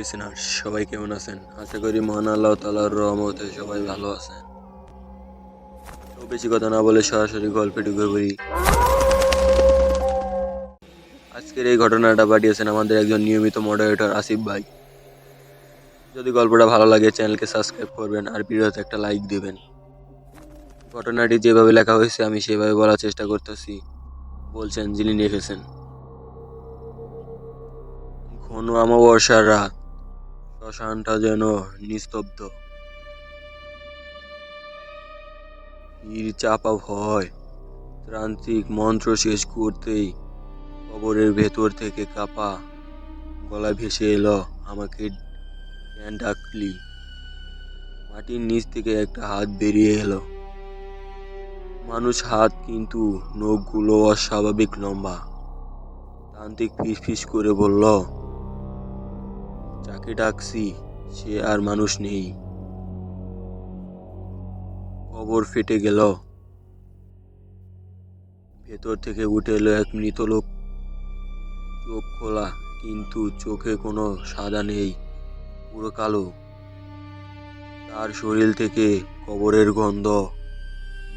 Listener, সবাই কেমন আছেন? আশা করি মহান আল্লাহ তালার রহমতে সবাই ভালো আছেন। তো বেশি কথা না বলে সরাসরি গল্পে ঢুকে পড়ি। আজকের এই ঘটনাটা পাঠিয়েছেন আমাদের একজন নিয়মিত মডারেটর আসিফ ভাই। যদি গল্পটা ভালো লাগে, চ্যানেলকে সাবস্ক্রাইব করবেন আর ভিডিওতে একটা লাইক দেবেন। ঘটনাটি যেভাবে লেখা হয়েছে, আমি সেভাবে বলার চেষ্টা করতেছি। বলছেন, যিনি লিখেছেন। ঘন অমাবস্যার রাত। শ্মশানটা যেন নিস্তব্ধ। ভিড় চাপা ভয়, ত্রান্তিক মন্ত্র শেষ করতেই কবরের ভেতর থেকে কাপা গলা ভেসে এলো আমাকে ডাকলি। মাটির নিচ থেকে একটা হাত বেরিয়ে এলো। মানুষ হাত কিন্তু নখগুলো অস্বাভাবিক লম্বা। তান্ত্রিক ফিস ফিস করে বলল যাকে ডাকছি, সে আর মানুষ নেই। কবর ফেটে গেল। ভেতর থেকে উঠে এলো এক মৃত লোক। চোখ খোলা, কিন্তু চোখে কোনো সাদা নেই, পুরো কালো। তার শরীর থেকে কবরের গন্ধ,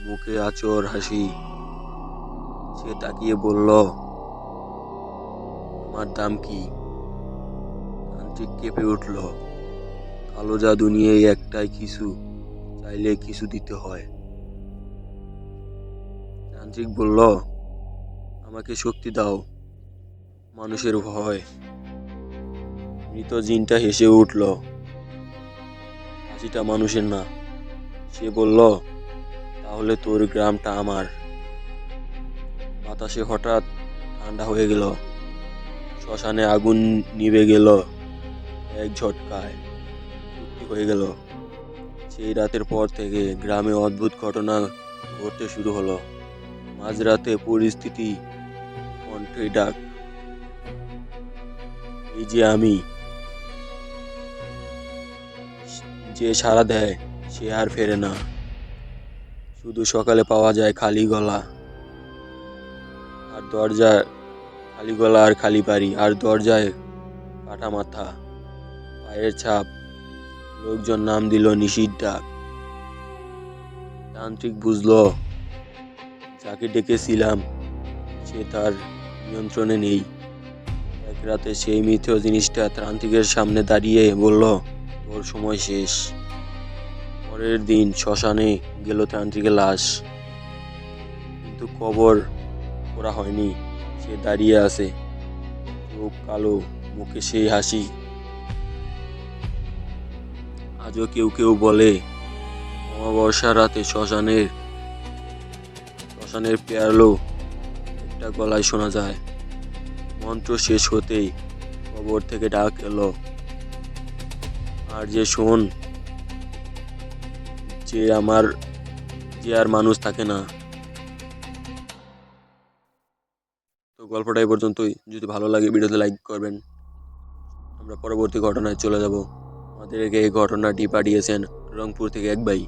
মুখে আচর হাসি। সে তাকিয়ে বলল আমার দাম কি? তান্ত্রিক কেঁপে উঠল। কালো জাদু নিয়ে একটাই কিছু চাইলে কিছু দিতে হয়। তান্ত্রিক বলল, আমাকে শক্তি দাও। মানুষের ভয়। মৃত জিনটা হেসে উঠল, হাসিটা মানুষের না। সে বলল, তাহলে তোর গ্রামটা আমার। বাতাসে হঠাৎ ঠান্ডা হয়ে গেল। শ্মশানে আগুন নিভে গেল। এক ঝটকায় চুক্তি হয়ে গেল। সেই রাতের পর থেকে গ্রামে অদ্ভুত ঘটনা ঘটতে শুরু হলো। মাঝরাতে পরিস্থিতি কণ্ঠে ডাক, এই যে আমি, যে সাড়া দেয় সে আর ফেরে না। শুধু সকালে পাওয়া যায় খালি গলা। আর দরজা খালি গলা আর খালি বাড়ি আর দরজায় কাটা মাথা। পায়ের ছাপ। লোকজন নাম দিল ডাক। তান্ত্রিক বুঝলো, যাকে ডেকেছিলাম, সে তার নিয়ন্ত্রণে নেই। এক রাতে সেই মৃত জিনিসটা তান্ত্রিকের সামনে দাঁড়িয়ে বলল, তোর সময় শেষ। পরের দিন শ্মশানে গেল তান্ত্রিকের লাশ। কিন্তু কবর করা হয়নি, সে দাঁড়িয়ে আছে। চোখ কালো, মুখে সেই হাসি। আজও কেউ কেউ বলে, অমাবস্যা রাতে শ্মশানের শ্মশানের পেয়ারলো একটা গলায় শোনা যায়। মন্ত্র শেষ হতেই কবর থেকে ডাক এলো। আর যে শোন, যে আমার, যে আর মানুষ থাকে না। তো গল্পটা এই পর্যন্তই। যদি ভালো লাগে ভিডিওতে লাইক করবেন। আমরা পরবর্তী ঘটনায় চলে যাব। আমাদেরকে এই ঘটনাটি পাঠিয়েছেন রংপুর থেকে এক ভাই।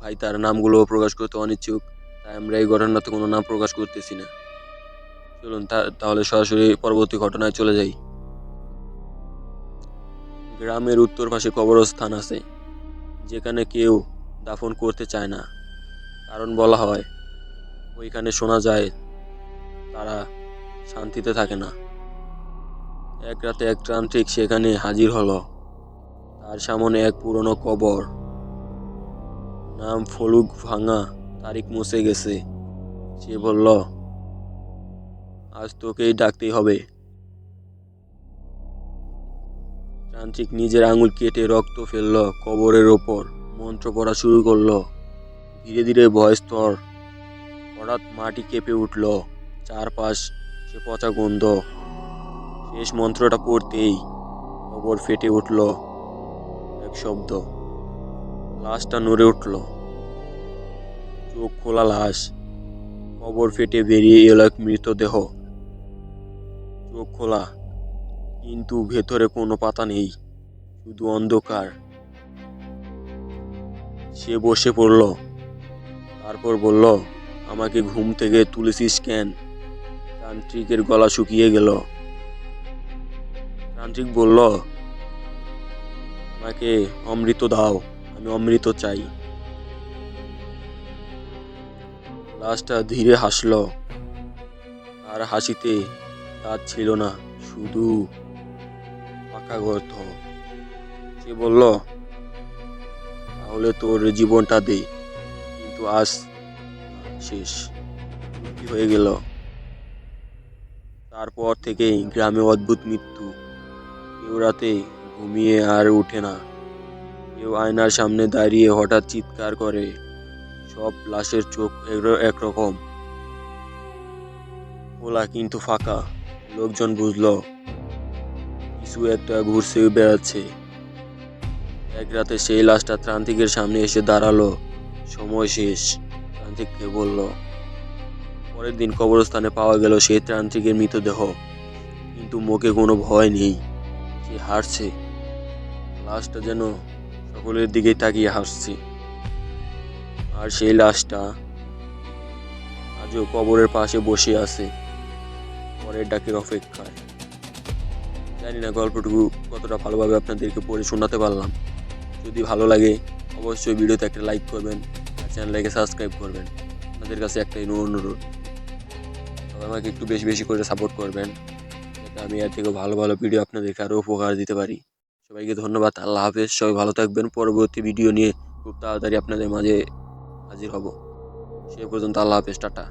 ভাই তার নামগুলো প্রকাশ করতে অনিচ্ছুক, তাই আমরা এই ঘটনাতে কোনো নাম প্রকাশ করতেছি না। চলুন তাহলে সরাসরি পরবর্তী ঘটনায় চলে যাই। গ্রামের উত্তর পাশে কবরস্থান আছে, যেখানে কেউ দাফন করতে চায় না। কারণ বলা হয়, ওইখানে শোনা যায়, তারা শান্তিতে থাকে না। এক রাতে এক তান্ত্রিক সেখানে হাজির হলো। তার সামনে এক পুরনো কবর। নাম ফলুক ভাঙা, তারিখ মুছে গেছে। সে বলল, আজ তোকেই ডাকতেই হবে। তান্ত্রিক নিজের আঙুল কেটে রক্ত ফেলল কবরের ওপর, মন্ত্র পড়া শুরু করল। ধীরে ধীরে ভয় স্তর। হঠাৎ মাটি কেঁপে উঠল। চারপাশ সে পচা গন্ধ। শেষ মন্ত্রটা পড়তেই কবর ফেটে উঠল। শব্দ। লাশটা নড়ে উঠল। চোখ খোলা লাশ। কবর ফেটে বেরিয়ে এলো এক মৃতদেহ। চোখ খোলা, কিন্তু ভেতরে কোনো পাতা নেই, শুধু অন্ধকার। সে বসে পড়ল। তারপর বলল, আমাকে ঘুম থেকে তুলেছিস কেন? তান্ত্রিকের গলা শুকিয়ে গেল। তান্ত্রিক বলল আমাকে অমৃত দাও, আমি অমৃত চাই। লাশটা ধীরে হাসলো, আর হাসিতে দাঁত ছিল না, শুধু পাকা গর্ত। সে বলল, তাহলে তোর জীবনটা দে, কিন্তু আজ শেষ। কি হয়ে গেল? তারপর থেকেই গ্রামে অদ্ভুত মৃত্যু। কেউ রাতে ঘুমিয়ে আর উঠে না। কেউ আয়নার সামনে দাঁড়িয়ে হঠাৎ চিৎকার করে। সব লাশের চোখ এক- একরকম। খোলা কিন্তু ফাঁকা। লোকজন বুঝলো, কিছু একটা ঘুরছে বেড়াচ্ছে। এক রাতে সেই লাশটা ত্রান্তিকের সামনে এসে দাঁড়াল। সময় শেষ। ত্রান্তিককে বলল, পরের দিন কবরস্থানে পাওয়া গেল সেই ত্রান্তিকের মৃতদেহ। কিন্তু মুখে কোনো ভয় নেই। সে হারছে লাশটা যেন সকলের দিকে তাকিয়ে হাসছি। আর সেই লাশটা আজও কবরের পাশে বসে আছে, পরের ডাকের অপেক্ষায়। জানি না গল্পটুকু কতটা ভালোভাবে আপনাদেরকে পড়ে শোনাতে পারলাম। যদি ভালো লাগে, অবশ্যই ভিডিওতে একটা লাইক করবেন, আর চ্যানেলটাকে সাবস্ক্রাইব করবেন। আপনাদের কাছে একটাই অনুরোধ তবে আমাকে একটু বেশি বেশি করে সাপোর্ট করবেন, যাতে আমি এর থেকেও ভালো ভালো ভিডিও আপনাদেরকে আরও উপকার দিতে পারি। সবাইকে ধন্যবাদ, আল্লাহ হাফেজ। সবাই ভালো থাকবেন। পরবর্তী ভিডিও নিয়ে খুব তাড়াতাড়ি আপনাদের মাঝে হাজির হব। সে পর্যন্ত আল্লাহ হাফেজ, টাটা।